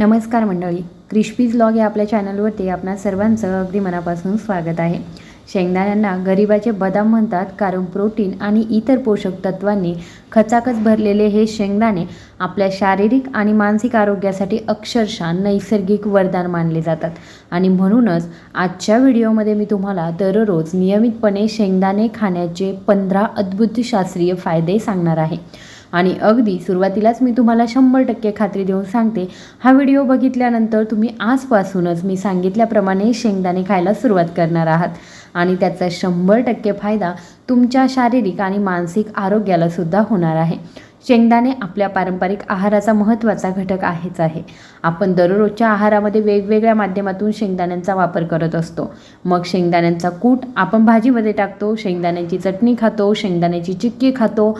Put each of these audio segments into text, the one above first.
नमस्कार मंडळी crispies log या आपल्या चॅनलवरती आपणा सर्वांचं अगदी मनापासून स्वागत आहे. शेंगदाण्यांना गरिबाचे बदाम म्हणतात कारण प्रोटीन आणि इतर पोषक तत्वांनी खचाखच भरलेले हे शेंगदाणे आपल्या शारीरिक आणि मानसिक आरोग्यासाठी अक्षरशः नैसर्गिक वरदान मानले जातात. आणि म्हणूनच आजच्या व्हिडिओमध्ये मी तुम्हाला दररोज नियमितपणे शेंगदाणे खाण्याचे पंधरा अद्भुत शास्त्रीय फायदे सांगणार आहे. आणि अगदी सुरुवातीलाच मी तुम्हाला शंभर टक्के खात्री देऊन सांगते हा व्हिडिओ बघितल्यानंतर तुम्ही आजपासूनच मी सांगितल्याप्रमाणे शेंगदाणे खायला सुरुवात करणार आहात. आणि त्याचा शंभर टक्के फायदा तुमच्या शारीरिक आणि मानसिक आरोग्यालासुद्धा होणार आहे. शेंगदाणे आपल्या पारंपरिक आहाराचा महत्त्वाचा घटक आहेच आहे. आपण दररोजच्या आहारामध्ये वेगवेगळ्या माध्यमातून शेंगदाण्यांचा वापर करत असतो. मग शेंगदाण्यांचा कूट आपण भाजीमध्ये टाकतो शेंगदाण्याची चटणी खातो शेंगदाण्याची चिक्की खातो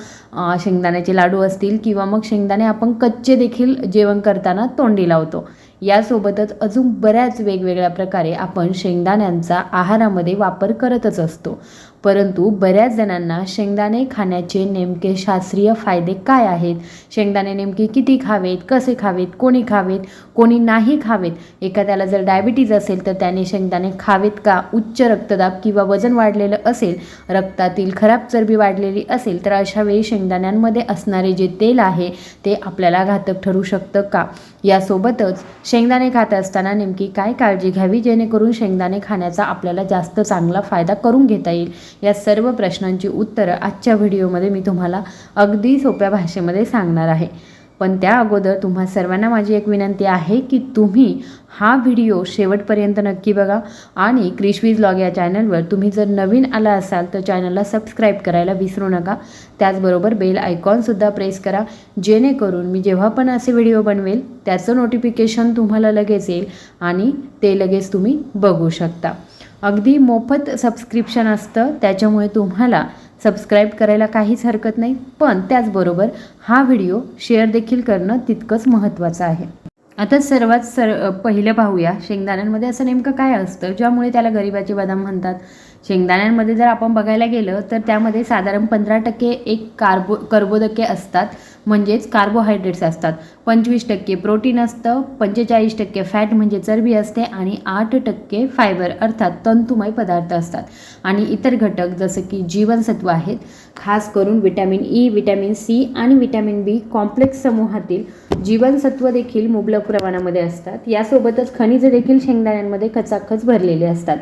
शेंगदाण्याचे लाडू असतील किंवा मग शेंगदाणे आपण कच्चे देखील जेवण करताना तोंडी लावतो. यासोबतच अजून बऱ्याच वेगवेगळ्या प्रकारे आपण शेंगदाण्यांचा आहारामध्ये वापर करतच असतो. परंतु बऱ्याच जणांना शेंगदाणे खाण्याचे नेमके शास्त्रीय फायदे काय आहेत? शेंगदाणे नेमके किती खावेत? कसे खावेत? कोणी खावेत? कोणी नाही खावेत? एखाद्याला जर डायबिटीज असेल तर त्याने शेंगदाणे खावेत का? उच्च रक्तदाब किंवा वजन वाढलेलं असेल रक्तातील खराब चरबी वाढलेली असेल तर अशा वेळी शेंगदाण्यांमध्ये असणारे जे तेल आहे ते आपल्याला घातक ठरू शकतं का? यासोबतच शेंगदाणे खात असताना नेमकी काय काळजी घ्यावी? जेणेकरून शेंगदाणे खाण्याचा आपल्याला जास्त चांगला फायदा करून घेता येईल? या सर्व प्रश्नांची उत्तरं आजच्या व्हिडिओमध्ये मी तुम्हाला अगदी सोप्या भाषेमध्ये सांगणार आहे. पण त्या अगोदर तुम्हा सर्वांना माझी एक विनंती आहे की तुम्ही हा व्हिडिओ शेवटपर्यंत नक्की बघा आणि क्रिशवीज लॉग या चॅनलवर तुम्ही जर नवीन आला असाल तर चॅनलला सबस्क्राईब करायला विसरू नका. त्याचबरोबर बेल आयकॉनसुद्धा प्रेस करा जेणेकरून मी जेव्हा पण असे व्हिडिओ बनवेल त्याचं नोटिफिकेशन तुम्हाला लगेच येईल आणि ते लगेच तुम्ही बघू शकता. अगदी मोफत सबस्क्रिप्शन असतं त्याच्यामुळे तुम्हाला सबस्क्राईब करायला काहीच हरकत नाही. पण त्याचबरोबर हा व्हिडिओ शेअर देखील करणं तितकंच महत्त्वाचं आहे. आता सर्वात सर पहिलं पाहूया. शेंगदाण्यांमध्ये असं नेमकं काय असतं? ज्यामुळे त्याला गरिबाचे बदाम म्हणतात. शेंगदाण्यांमध्ये जर आपण बघायला गेलं तर त्यामध्ये साधारण पंधरा टक्के एक कार्बो कर्बोदके असतात. म्हणजेच कार्बोहायड्रेट्स असतात. पंचवीस टक्के प्रोटीन असतं पंचेचाळीस टक्के फॅट म्हणजे चरबी असते आणि आठ टक्के फायबर अर्थात तंतुमय पदार्थ असतात. आणि इतर घटक जसं की जीवनसत्व आहेत खास करून विटॅमिन ई विटॅमिन सी आणि विटॅमिन बी कॉम्प्लेक्स समूहातील जीवनसत्व देखील मुबलक प्रमाणामध्ये असतात. यासोबतच खनिज देखील शेंगदाण्यांमध्ये खचाखच भरलेले असतात.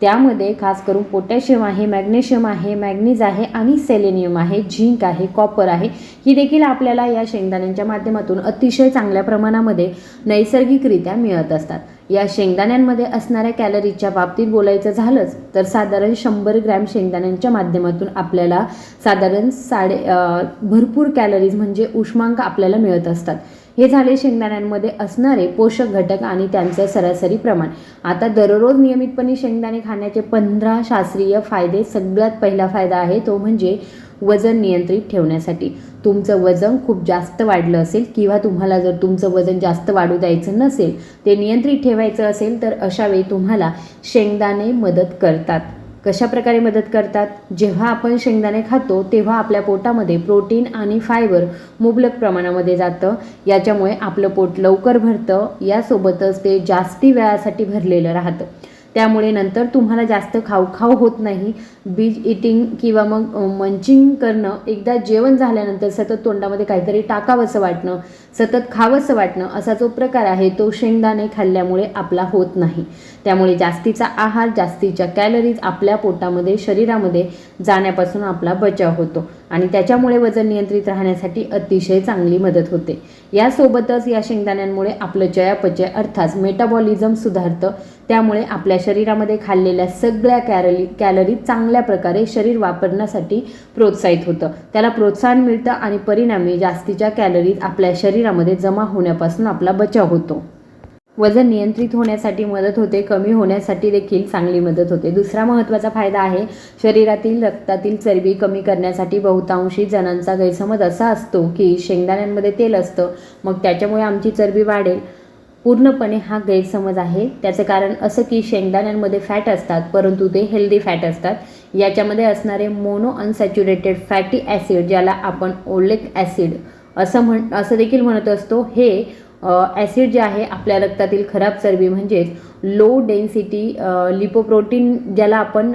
त्यामध्ये खास करून पोटॅशियम आहे मॅग्नेशियम आहे मॅग्नीज आहे आणि सेलेनियम आहे झिंक आहे कॉपर आहे. ही देखील आपल्याला या शेंगदाण्यांच्या माध्यमातून अतिशय चांगल्या प्रमाणामध्ये नैसर्गिकरित्या मिळत असतात. या शेंगदाण्यांमध्ये असणाऱ्या कॅलरीजच्या बाबतीत बोलायचं झालंच तर साधारण शंभर ग्रॅम शेंगदाण्यांच्या माध्यमातून आपल्याला साधारण साडे भरपूर कॅलरीज म्हणजे उष्मांक आपल्याला मिळत असतात. हे झाले शेंगदाण्यांमध्ये असणारे पोषक घटक आणि त्यांचं सरासरी प्रमाण. आता दररोज नियमितपणे शेंगदाणे खाण्याचे पंधरा शास्त्रीय फायदे सगळ्यात पहिला फायदा आहे तो म्हणजे वजन नियंत्रित ठेवण्यासाठी. तुमचं वजन खूप जास्त वाढलं असेल किंवा तुम्हाला जर तुमचं वजन जास्त वाढू द्यायचं नसेल ते नियंत्रित ठेवायचं असेल तर अशावेळी तुम्हाला शेंगदाणे मदत करतात. कशा प्रकारे मदत करतात? जेव्हा आपण शेंगदाणे खातो तेव्हा आपल्या पोटामध्ये प्रोटीन आणि फायबर मुबलक प्रमाणामध्ये जातं. याच्यामुळे आपलं पोट लवकर भरतं. यासोबतच ते जास्ती वेळासाठी भरलेलं राहतं. त्यामुळे नंतर तुम्हाला जास्त खाऊखाऊ होत नाही. बीज इटिंग किंवा मग मंचिंग करणं एकदा जेवण झाल्यानंतर सतत तोंडामध्ये काहीतरी टाकावंसं वाटणं सतत खावंसं वाटणं असा जो प्रकार आहे तो शेंगदाणे खाल्ल्यामुळे आपला होत नाही. त्यामुळे जास्तीचा आहार जास्तीच्या कॅलरीज आपल्या पोटामध्ये शरीरामध्ये जाण्यापासून आपला बचाव होतो आणि त्याच्यामुळे वजन नियंत्रित राहण्यासाठी अतिशय चांगली मदत होते. यासोबतच या शेंगदाण्यांमुळे आपलं चयापचय अर्थात मेटाबॉलिझम सुधारतं. त्यामुळे आपल्या शरीरामध्ये खाल्लेल्या सगळ्या कॅरली कॅलरी चांगल्या प्रकारे शरीर वापरण्यासाठी प्रोत्साहित होतं. त्याला प्रोत्साहन मिळतं आणि परिणामी जास्तीच्या कॅलरीज आपल्या शरीर शरीरामध्ये जमा होण्यापासून आपला बचाव होतो. वजन नियंत्रित होण्यासाठी मदत होते कमी होण्यासाठी देखील चांगली मदत होते. दुसरा महत्त्वाचा फायदा आहे शरीरातील रक्तातील चरबी कमी करण्यासाठी बहुतांशी जणांचा गैरसमज असा असतो की शेंगदाण्यांमध्ये तेल असतं मग त्याच्यामुळे आमची चरबी वाढेल. पूर्णपणे हा गैरसमज आहे. त्याचं कारण असं की शेंगदाण्यांमध्ये फॅट असतात परंतु ते हेल्दी फॅट असतात. याच्यामध्ये असणारे मोनो अनसॅच्युरेटेड फॅटी ॲसिड ज्याला आपण ओलेक ॲसिड असं म्हण असं देखील म्हणत असतो हे ॲसिड जे आहे आपल्या रक्तातील खराब चरबी म्हणजेच लो डेन्सिटी लिपोप्रोटीन ज्याला आपण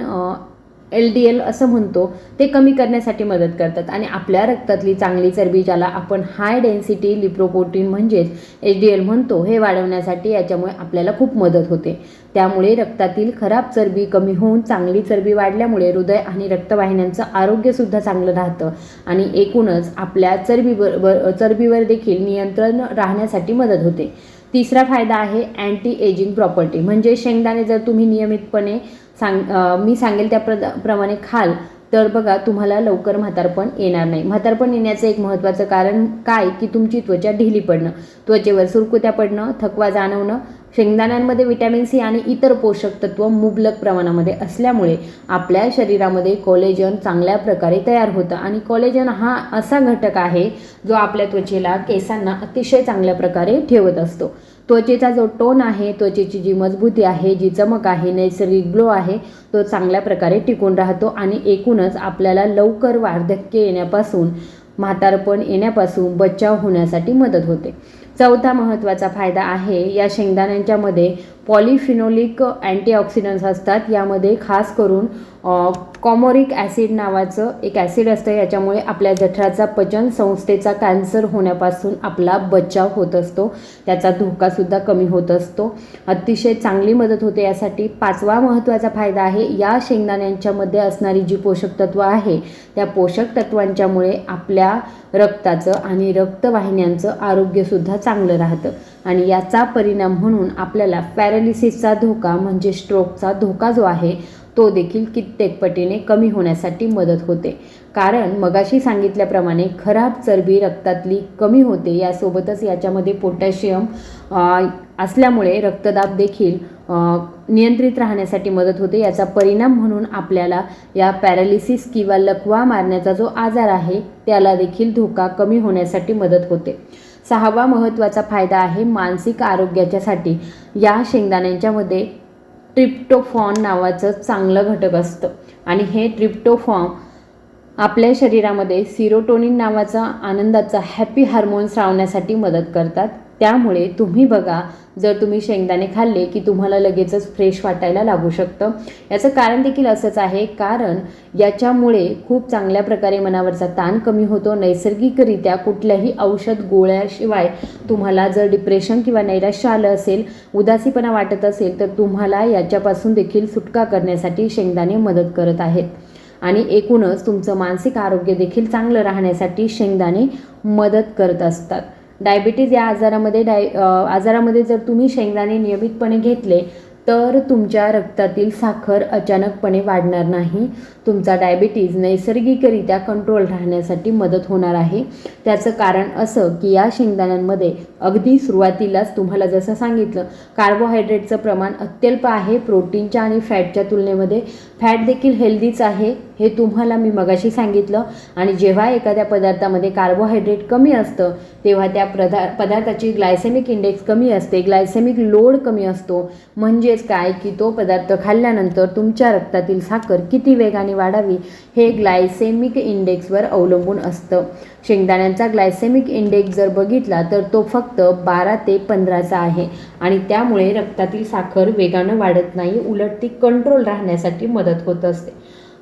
एल डी एल असं म्हणतो ते कमी करण्यासाठी मदत करतात. आणि आपल्या रक्तातली चांगली चरबी ज्याला आपण हाय डेन्सिटी लिप्रोप्रोटीन म्हणजेच एच डी एल म्हणतो हे वाढवण्यासाठी याच्यामुळे आपल्याला खूप मदत होते. त्यामुळे रक्तातील खराब चरबी कमी होऊन चांगली चरबी वाढल्यामुळे हृदय आणि रक्तवाहिन्यांचं आरोग्यसुद्धा चांगलं राहतं. आणि एकूणच आपल्या चरबीवर वर- चरबीवर देखील नियंत्रण राहण्यासाठी मदत होते. तिसरा फायदा आहे अँटी एजिंग प्रॉपर्टी म्हणजे शेंगदाणे जर तुम्ही नियमितपणे सांग मी सांगेल त्या प्रद प्रमाणे खाल तर बघा तुम्हाला लवकर म्हातारपण येणार नाही. म्हातारपण येण्याचं एक महत्त्वाचं कारण काय? की तुमची त्वचा ढिली पडणं. त्वचेवर सुरकुत्या पडणं थकवा जाणवणं शेंगदाण्यांमध्ये विटॅमिन सी आणि इतर पोषक तत्व मुबलक प्रमाणामध्ये असल्यामुळे आपल्या शरीरामध्ये कॉलेजन चांगल्या प्रकारे तयार होतं. आणि कॉलेजन हा असा घटक आहे जो आपल्या त्वचेला केसांना अतिशय चांगल्या प्रकारे ठेवत असतो. त्वचेचा जो टोन आहे त्वचेची जी मजबूती आहे जी चमक आहे नैसर्गिक ग्लो आहे तो चांगल्या प्रकारे टिकून राहतो आणि एकूणच आपल्याला लवकर वार्धक्य येण्यापासून म्हातारपण येण्यापासून बचाव होण्यासाठी मदत होते. चौथा महत्त्वाचा फायदा आहे या शेंगदाण्यांच्यामध्ये पॉलिफिनोलिक अँटीऑक्सिडंट्स असतात. यामध्ये खास करून कॉमोरिक ॲसिड नावाचं एक ॲसिड असतं याच्यामुळे आपल्या जठराचा पचन संस्थेचा कॅन्सर होण्यापासून आपला बचाव होत असतो. त्याचा धोकासुद्धा कमी होत असतो. अतिशय चांगली मदत होते यासाठी पाचवा महत्त्वाचा फायदा आहे या शेंगदाण्यांच्यामध्ये असणारी जी पोषक तत्व आहे त्या पोषक तत्वांच्यामुळे आपल्या रक्ताचं आणि रक्तवाहिन्यांचं आरोग्यसुद्धा चांगलं राहतं. आणि याचा परिणाम म्हणून आपल्याला पॅरालिसिसचा धोका म्हणजे स्ट्रोकचा धोका जो आहे तो देखील कित्येक पटीने कमी होण्यासाठी मदत होते. कारण मगाशी सांगितल्याप्रमाणे खराब चरबी रक्तातली कमी होते यासोबतच याच्यामध्ये पोटॅशियम असल्यामुळे रक्तदाब देखील नियंत्रित राहण्यासाठी मदत होते. याचा परिणाम म्हणून आपल्याला या पॅरालिसिस किंवा लकवा मारण्याचा जो आजार आहे त्याला देखील धोका कमी होण्यासाठी मदत होते. सहावा महत्त्वाचा फायदा आहे मानसिक आरोग्याच्यासाठी. या शेंगदाण्यांच्यामध्ये ट्रिप्टोफॉन नावाचं चांगलं घटक असतं. आणि हे ट्रिप्टोफॉन आपल्या शरीरामध्ये सिरोटोनिन नावाचा आनंदाचा हॅपी हार्मोन्स रावण्यासाठी मदत करतात. त्यामुळे तुम्ही बघा जर तुम्ही शेंगदाणे खाल्ले की तुम्हाला लगेचच फ्रेश वाटायला लागू शकतं. याचं कारण देखील असंच आहे कारण याच्यामुळे खूप चांगल्या प्रकारे मनावरचा ताण कमी होतो. नैसर्गिकरित्या कुठल्याही औषध गोळ्याशिवाय तुम्हाला जर डिप्रेशन किंवा नैराश्य आलं असेल उदासीपणा वाटत असेल तर तुम्हाला याच्यापासून देखील सुटका करण्यासाठी शेंगदाणे मदत करत आहेत. आणि एकूणच तुमचं मानसिक आरोग्य देखील चांगलं राहण्यासाठी शेंगदाणे मदत करत असतात. डायबिटीज या आजारामध्ये डाय आजारामध्ये जर तुम्ही शेंगदाणे नियमितपणे घेतले तर तुमच्या रक्तातील साखर अचानकपणे वाढणार नाही. तुमचा डायबिटीज नैसर्गिकरित्या कंट्रोल राहण्यासाठी मदत होणार आहे. त्याचं कारण असं की या शेंगदाण्यांमध्ये अगदी सुरुवातीलाच तुम्हाला जसं सांगितलं कार्बोहायड्रेटचं प्रमाण अत्यल्प आहे. प्रोटीनच्या आणि फॅटच्या तुलनेमध्ये फॅट देखील हेल्दीच आहे. हे तुम्हाला मी मगाशी सांगितलं. आणि जेव्हा एखाद्या पदार्थामध्ये कार्बोहायड्रेट कमी असतं तेव्हा त्या प्रदा पदार्थाची ग्लायसेमिक इंडेक्स कमी असते. ग्लायसेमिक लोड कमी असतो. म्हणजेच काय? की तो पदार्थ खाल्ल्यानंतर तुमच्या रक्तातील साखर किती वेगाने वाढावी हे ग्लायसेमिक इंडेक्सवर अवलंबून असतं. शेंगदाण्यांचा ग्लायसेमिक इंडेक्स जर बघितला तर तो फक्त बारा ते पंधराचा आहे. आणि त्यामुळे रक्तातील साखर वेगानं वाढत नाही उलट ती कंट्रोल राहण्यासाठी मदत होत असते.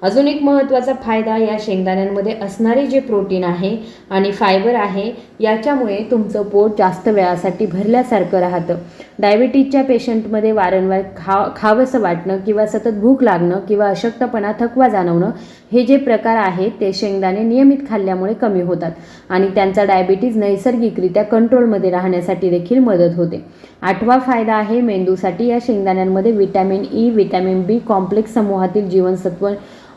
अजून एक महत्त्वाचा फायदा या शेंगदाण्यांमध्ये असणारे जे प्रोटीन आहे आणि फायबर आहे याच्यामुळे तुमचं पोट जास्त वेळासाठी भरल्यासारखं राहतं. डायबिटीजच्या पेशंटमध्ये वारंवार खा खावंसं वाटणं किंवा सतत भूक लागणं किंवा अशक्तपणा थकवा जाणवणं हे जे प्रकार आहेत ते शेंगदाणे नियमित खाल्ल्यामुळे कमी होतात आणि त्यांचा डायबिटीज नैसर्गिकरित्या कंट्रोलमध्ये राहण्यासाठी देखील मदत होते. आठवा फायदा आहे मेंदूसाठी या शेंगदाण्यांमध्ये vitamin E vitamin B complex समूहातील जीवनसत्व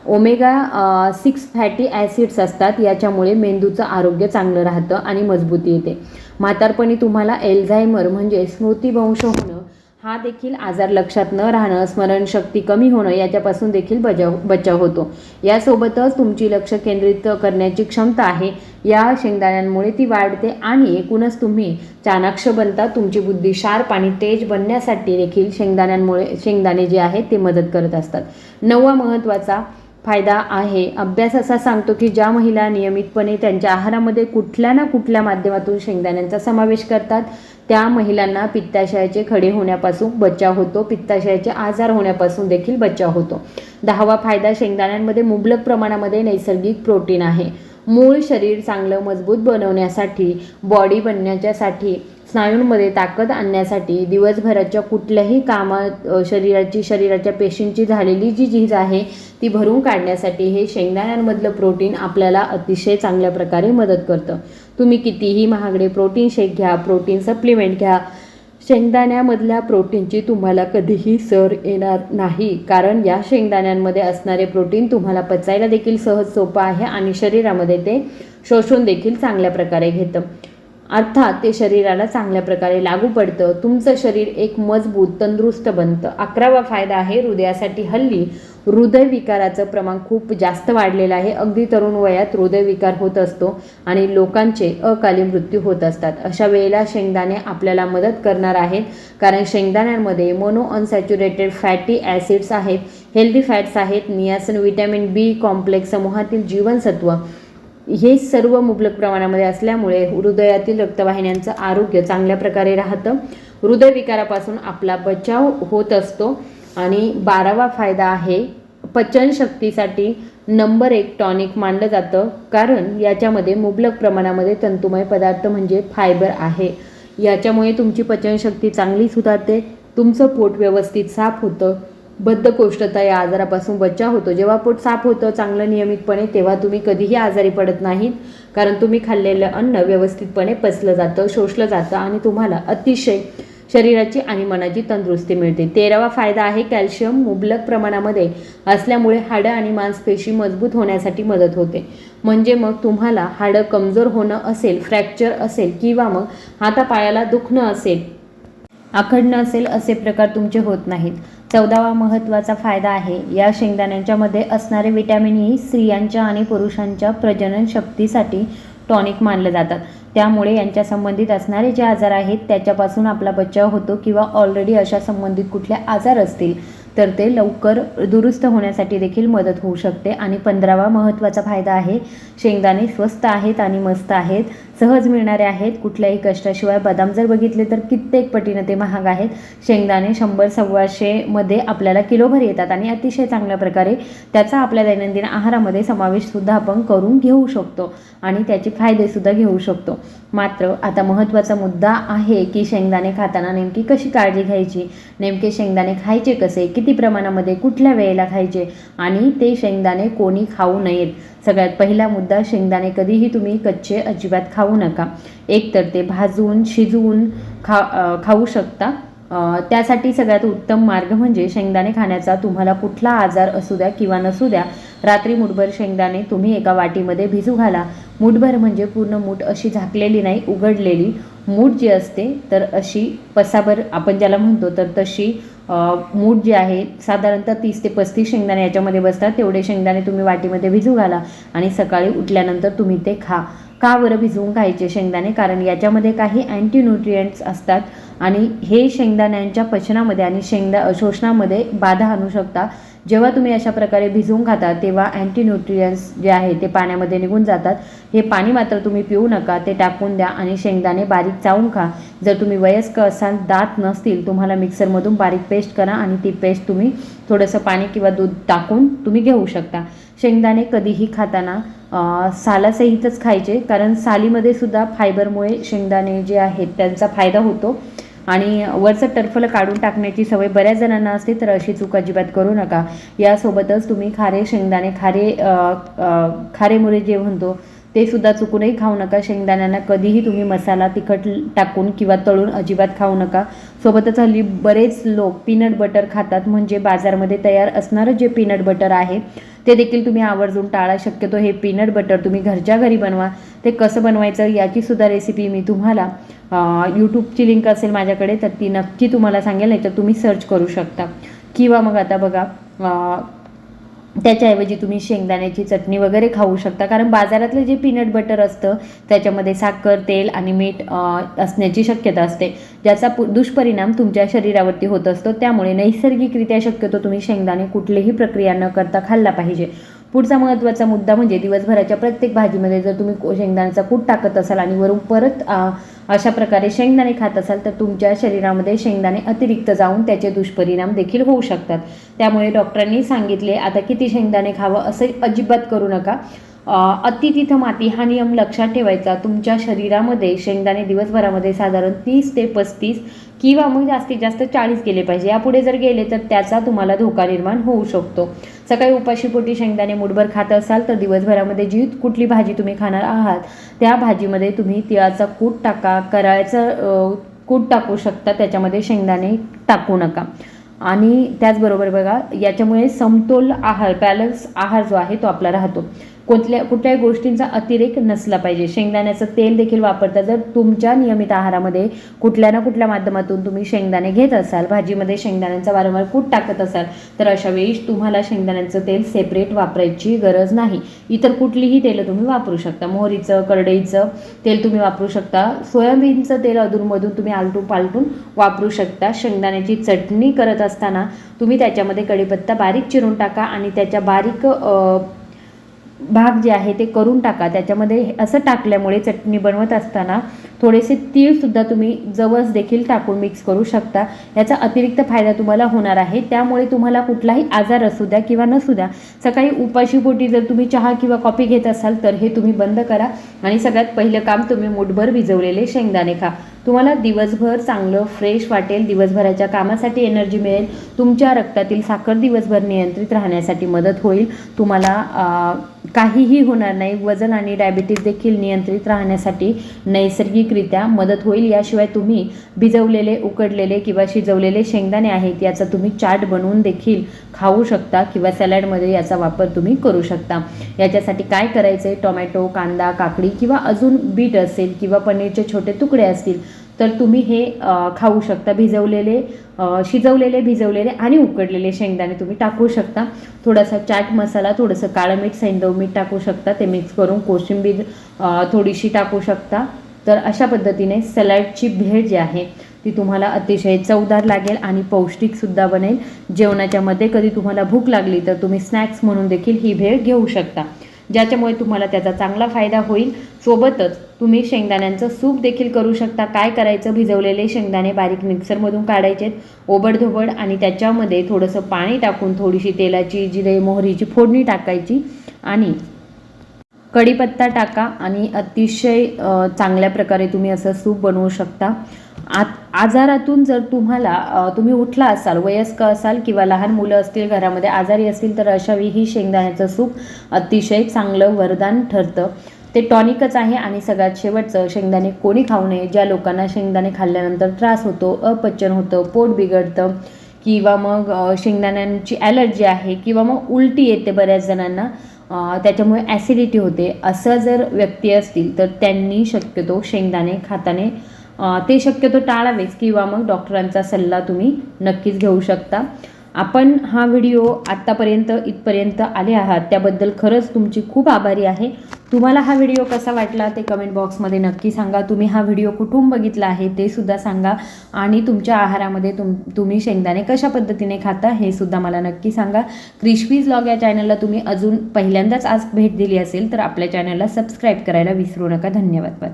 ओमेगा सिक्स फॅटी ॲसिड्स असतात. याच्यामुळे मेंदूचं आरोग्य चांगलं राहतं आणि मजबूती येते. म्हातारपणी तुम्हाला एल्झायमर म्हणजे स्मृतीवंश होणं हा देखील आजार लक्षात न राहणं स्मरणशक्ती कमी होणं याच्यापासून देखील बजाव बचाव होतो. यासोबतच तुमची लक्ष केंद्रित करण्याची क्षमता आहे. या शेंगदाण्यांमुळे ती वाढते आणि एकूणच तुम्ही चाणाक्ष बनता. तुमची बुद्धी शार्प आणि तेज बनण्यासाठी देखील शेंगदाण्यांमुळे शेंगदाणे जे आहेत ते मदत करत असतात. नववा महत्त्वाचा फायदा आहे. अभ्यास असा सांगतो की ज्या महिला नियमितपणे त्यांच्या आहारामध्ये कुठल्या ना कुठल्या माध्यमातून शेंगदाण्यांचा समावेश करतात त्या महिलांना पित्ताशयाचे खडे होण्यापासून बचाव होतो. पित्ताशयाचे आजार होण्यापासून देखील बचाव होतो. दहावा फायदा शेंगदाण्यांमध्ये मुबलक प्रमाणामध्ये नैसर्गिक प्रोटीन आहे. मूळ शरीर चांगलं मजबूत बनवण्यासाठी बॉडी बनण्याच्यासाठी स्नायूंमध्ये ताकद आणण्यासाठी दिवसभराच्या कुठल्याही कामात शरीराची शरीराच्या पेशींची झालेली जी झीज आहे ती भरून काढण्यासाठी हे शेंगदाण्यांमधलं प्रोटीन आपल्याला अतिशय चांगल्या प्रकारे मदत करतं. तुम्ही कितीही महागडे प्रोटीन शेक घ्या प्रोटीन सप्लिमेंट घ्या शेंगदाण्यामधल्या प्रोटीनची तुम्हाला कधीही सर येणार नाही. कारण या शेंगदाण्यांमध्ये असणारे प्रोटीन तुम्हाला पचायला देखील सहज सोपं आहे आणि शरीरामध्ये ते शोषून देखील चांगल्या प्रकारे घेतं. अर्थात ते शरीराला चांगल्या प्रकारे लागू पडतं. तुमचं शरीर एक मजबूत तंदुरुस्त बनतं. अकरावा फायदा आहे हृदयासाठी हल्ली हृदयविकाराचं प्रमाण खूप जास्त वाढलेलं आहे. अगदी तरुण वयात हृदयविकार होत असतो आणि लोकांचे अकाली मृत्यू होत असतात. अशा वेळेला शेंगदाणे आपल्याला मदत करणार आहेत कारण शेंगदाण्यांमध्ये मोनो अनसॅच्युरेटेड फॅटी ॲसिड्स आहेत हेल्दी फॅट्स आहेत नियासन व्हिटॅमिन बी कॉम्प्लेक्स समूहातील जीवनसत्व हे सर्व मुबलक प्रमाणामध्ये असल्यामुळे हृदयातील रक्तवाहिन्यांचं आरोग्य चांगल्या प्रकारे राहतं. हृदयविकारापासून आपला बचाव होत असतो. आणि बारावा फायदा आहे पचनशक्तीसाठी नंबर एक टॉनिक मानलं जातं. कारण याच्यामध्ये मुबलक प्रमाणामध्ये तंतुमय पदार्थ म्हणजे फायबर आहे. याच्यामुळे तुमची पचनशक्ती चांगली सुधारते. तुमचं पोट व्यवस्थित साफ होतं. बद्धकोष्ठता या आजारापासून बचाव होतो. जेव्हा पोट साफ होतं चांगलं नियमितपणे तेव्हा तुम्ही कधीही आजारी पडत नाहीत. कारण तुम्ही खाल्लेलं अन्न व्यवस्थितपणे पचलं जातं शोषलं जातं आणि तुम्हाला अतिशय शरीराची आणि मनाची तंदुरुस्ती मिळते. तेरावा फायदा आहे कॅल्शियम मुबलक प्रमाणामध्ये असल्यामुळे हाडं आणि मांसपेशी मजबूत होण्यासाठी मदत होते. म्हणजे मग तुम्हाला हाडं कमजोर होणं असेल फ्रॅक्चर असेल किंवा मग हातापायाला दुखणं असेल आखडणं असेल असे प्रकार तुमचे होत नाहीत. चौदावा महत्त्वाचा फायदा आहे. या शेंगदाण्यांच्यामध्ये असणारे विटॅमिन ई स्त्रियांच्या आणि पुरुषांच्या प्रजनन शक्तीसाठी टॉनिक मानले जातात. त्यामुळे यांच्या संबंधित असणारे जे आजार आहेत त्याच्यापासून आपला बचाव होतो किंवा ऑलरेडी अशा संबंधित कुठले आजार असतील तर ते लवकर दुरुस्त होण्यासाठी देखील मदत होऊ शकते. आणि पंधरावा महत्त्वाचा फायदा आहे शेंगदाणे स्वस्त आहेत आणि मस्त आहेत. सहज मिळणारे आहेत. कुठल्याही कष्टाशिवाय बदाम जर बघितले तर कित्येक पटीनं ते महाग आहेत. शेंगदाणे शंभर सव्वाशेमध्ये आपल्याला किलोभर येतात आणि अतिशय चांगल्या प्रकारे त्याचा आपल्या दैनंदिन आहारामध्ये समावेशसुद्धा आपण करून घेऊ शकतो आणि त्याचे फायदेसुद्धा घेऊ शकतो. मात्र आता महत्त्वाचा मुद्दा आहे की शेंगदाणे खाताना नेमकी कशी काळजी घ्यायची? नेमके शेंगदाणे खायचे कसे? किती प्रमाणामध्ये कुठल्या वेळेला खायचे? आणि ते शेंगदाणे कोणी खाऊ नयेत? सगळ्यात पहिला मुद्दा शेंगदाणे कधीही तुम्ही कच्चे अजिबात खाऊ नका. एकतर ते भाजून शिजवून खा खाऊ शकता. त्यासाठी सगळ्यात उत्तम मार्ग म्हणजे शेंगदाणे खाण्याचा. तुम्हाला कुठला आजार असू द्या किंवा नसू द्या रात्री मुठभर शेंगदाणे तुम्ही एका वाटीमध्ये भिजू घाला. मुठभर म्हणजे पूर्ण मूठ अशी झाकलेली नाही उघडलेली. मूठ जी असते तर अशी पसाभर आपण ज्याला म्हणतो तर तशी मूठ जे आहे साधारणतः तीस ते पस्तीस शेंगदाणे याच्यामध्ये बसतात. तेवढे शेंगदाणे तुम्ही वाटीमध्ये भिजू घाला आणि सकाळी उठल्यानंतर तुम्ही ते खा. का बरं भिजवून खायचे शेंगदाणे? कारण याच्यामध्ये काही अँटी न्यूट्रियंट्स असतात आणि हे शेंगदाण्यांच्या पचनामध्ये आणि शेंगदा शोषणामध्ये बाधा आणू शकता. जेव्हा तुम्ही अशा प्रकारे भिजवून खाता तेव्हा अँटी न्यूट्रियन्स जे आहे ते पाण्यामध्ये निघून जातात. हे पाणी मात्र तुम्ही पिऊ नका ते टाकून द्या आणि शेंगदाणे बारीक चावून खा. जर तुम्ही वयस्क असाल दात नसतील तुम्हाला मिक्सरमधून बारीक पेस्ट करा आणि ती पेस्ट तुम्ही थोडंसं पाणी किंवा दूध टाकून तुम्ही घेऊ शकता. शेंगदाणे कधीही खाताना सालासहितच खायचे कारण सालीमध्ये सुद्धा फायबरमुळे शेंगदाणे जे आहेत त्यांचा फायदा होतो. आणि वरचं टर्फलं काढून टाकण्याची सवय बऱ्याच जणांना असते तर अशी चूक अजिबात करू नका. यासोबतच तुम्ही खारे शेंगदाणे खारे खारे मुरे जे म्हणतो ते सुद्धा चुकूनही खाऊ नका. शेंगदाण्यांना कधीही तुम्ही मसाला तिखट टाकून किंवा तळून अजिबात खाऊ नका. सोबतच हल्ली बरेच लोक पीनट बटर खातात म्हणजे बाजारमध्ये तयार असणारं जे पीनट बटर आहे ते देखील तुम्ही आवर्जून टाळा. शक्यतो हे पीनट बटर तुम्ही घरच्या घरी बनवा. ते कसं बनवायचं याची सुद्धा रेसिपी मी तुम्हाला यूट्यूबची लिंक असेल माझ्याकडे तर ती नक्की तुम्हाला सांगेल नाही तर तुम्ही सर्च करू शकता. किंवा मग आता बघा त्याच्याऐवजी तुम्ही शेंगदाण्याची चटणी वगैरे खाऊ शकता. कारण बाजारातलं जे पीनट बटर असतं त्याच्यामध्ये साखर तेल आणि मीठ असण्याची शक्यता असते. ज्याचा पु- दुष्परिणाम तुमच्या शरीरावरती होत असतो त्यामुळे नैसर्गिकरित्या शक्यतो तुम्ही शेंगदाणे कुठलीही प्रक्रिया न करता खाल्ला पाहिजे. पुढचा महत्त्वाचा मुद्दा म्हणजे दिवसभराच्या प्रत्येक भाजीमध्ये जर तुम्ही शेंगदाण्याचा कूट टाकत असाल आणि वरून परत अशा प्रकारे शेंगदाणे खात असाल तर तुमच्या शरीरामध्ये शेंगदाणे अतिरिक्त जाऊन त्याचे दुष्परिणाम देखील होऊ शकतात. त्यामुळे डॉक्टरांनी सांगितले आता किती शेंगदाणे खावं असं अजिबात करू नका. अति तिथं माती हा नियम लक्षात ठेवायचा. तुमच्या शरीरामध्ये शेंगदाणे दिवसभरामध्ये साधारण तीस ते पस्तीस किंवा मग जास्तीत जास्त चाळीस गेले पाहिजे. यापुढे जर गेले तर त्याचा तुम्हाला धोका निर्माण होऊ शकतो. सकाळी उपाशीपोटी शेंगदाणे मुठभर खात असाल तर दिवसभरामध्ये जी कुठली भाजी तुम्ही खाणार आहात त्या भाजीमध्ये तुम्ही तिळाचा कूट टाका. कराळ्याचं कूट टाकू शकता. त्याच्यामध्ये शेंगदाणे टाकू नका. आणि त्याचबरोबर बघा याच्यामुळे समतोल आहार बॅलन्स आहार जो आहे तो आपला राहतो. कुठल्या कुठल्याही गोष्टींचा अतिरेक नसला पाहिजे. शेंगदाण्याचं तेल देखील वापरता जर तुमच्या नियमित आहारामध्ये कुठल्या ना कुठल्या माध्यमातून तुम्ही शेंगदाणे घेत असाल भाजीमध्ये शेंगदाण्यांचा वारंवार कूट टाकत असाल तर अशा वेळी तुम्हाला शेंगदाण्याचं तेल सेपरेट वापरायची गरज नाही. इतर कुठलीही तेलं तुम्ही वापरू शकता. मोहरीचं करडईचं तेल तुम्ही वापरू शकता. सोयाबीनचं तेल अधूनमधून तुम्ही आलटून पालटून वापरू शकता. शेंगदाण्याची चटणी करत असताना तुम्ही त्याच्यामध्ये कढीपत्ता बारीक चिरून टाका आणि त्याच्या बारीक भाग जे आहे ते करून टाका. त्याच्यामध्ये असं टाकल्यामुळे चटणी बनवत असताना थोडेसे तीळसुद्धा तुम्ही जवस देखील टाकून मिक्स करू शकता. याचा अतिरिक्त फायदा तुम्हाला होणार आहे. त्यामुळे तुम्हाला कुठलाही आजार असू द्या किंवा नसू द्या सकाळी उपाशीपोटी जर तुम्ही चहा किंवा कॉफी घेत असाल तर हे तुम्ही बंद करा आणि सगळ्यात पहिलं काम तुम्ही मुठभर भिजवलेले शेंगदाणे खा. तुम्हाला दिवसभर चांगलं फ्रेश वाटेल दिवसभराच्या कामासाठी एनर्जी मिळेल तुमच्या रक्तातील साखर दिवसभर नियंत्रित राहण्यासाठी मदत होईल. तुम्हाला काहीही होणार नाही. वजन आणि डायबिटीज देखील नियंत्रित राहण्यासाठी नैसर्गिकरित्या मदत होईल. याशिवाय तुम्ही भिजवलेले उकडलेले किंवा शिजवलेले शेंगदाणे आहेत याचा तुम्ही चाट बनवून देखील खाऊ शकता किंवा सॅलडमध्ये याचा वापर तुम्ही करू शकता. याच्यासाठी काय करायचे टोमॅटो कांदा काकडी किंवा अजून बीट असेल किंवा पनीरचे छोटे तुकडे असतील तर तुम्ही हे खाऊ शकता. भिजवलेले शिजवलेले भिजवलेले आणि उकडलेले शेंगदाणे तुम्ही टाकू शकता. थोडासा चाट मसाला थोडंसं काळं मीठ सैंदव मीठ टाकू शकता. ते मिक्स करून कोशिंबीर थोडीशी टाकू शकता. तर अशा पद्धतीने सॅलडची भेळ जी आहे ती तुम्हाला अतिशय चवदार लागेल आणि पौष्टिकसुद्धा बनेल. जेवणाच्यामध्ये कधी तुम्हाला भूक लागली तर तुम्ही स्नॅक्स म्हणून देखील ही भेळ घेऊ शकता. ज्याच्यामुळे तुम्हाला त्याचा चांगला फायदा होईल. सोबतच तुम्ही शेंगदाण्यांचं सूप देखील करू शकता. काय करायचं? भिजवलेले शेंगदाणे बारीक मिक्सरमधून काढायचे ओबडधोबड आणि त्याच्यामध्ये थोडंसं पाणी टाकून थोडीशी तेलाची जिरे मोहरीची फोडणी टाकायची. आणि कढीपत्ता टाका आणि अतिशय चांगल्या प्रकारे तुम्ही असं सूप बनवू शकता. आत आजारातून जर तुम्हाला तुम्ही उठला असाल वयस्क असाल किंवा लहान मुलं असतील घरामध्ये आजारी असतील तर अशावेळी ही शेंगदाण्याचं सूप अतिशय चांगलं वरदान ठरतं. ते टॉनिकच आहे आणि सगळ्यात शेवटचं शेंगदाणे कोणी खाऊ नये ज्या लोकांना शेंगदाणे खाल्ल्यानंतर त्रास होतो अपचन होतं पोट बिघडतं किंवा मग शेंगदाण्यांची ॲलर्जी आहे किंवा मग उलटी येते बऱ्याच जणांना त्याच्यामुळे ॲसिडिटी होते. असं जर व्यक्ती असतील तर त्यांनी शक्यतो शेंगदाणे खाताने ते शक्यतो टाळावेच किंवा मग डॉक्टरांचा सल्ला तुम्ही नक्कीच घेऊ शकता. आपण हा व्हिडिओ आत्तापर्यंत इथपर्यंत आले आहात त्याबद्दल खरंच तुमची खूप आभारी आहे. तुम्हाला हा व्हिडिओ कसा वाटला ते कमेंट बॉक्समध्ये नक्की सांगा. तुम्ही हा व्हिडिओ कुठून बघितला आहे ते सुद्धा सांगा. आणि तुमच्या आहारामध्ये तुम तुम्ही शेंगदाणे कशा पद्धतीने खाता हे सुद्धा मला नक्की सांगा. क्रिशवीज लॉग या चॅनलला तुम्ही अजून पहिल्यांदाच आज भेट दिली असेल तर आपल्या चॅनलला सबस्क्राईब करायला विसरू नका. धन्यवाद.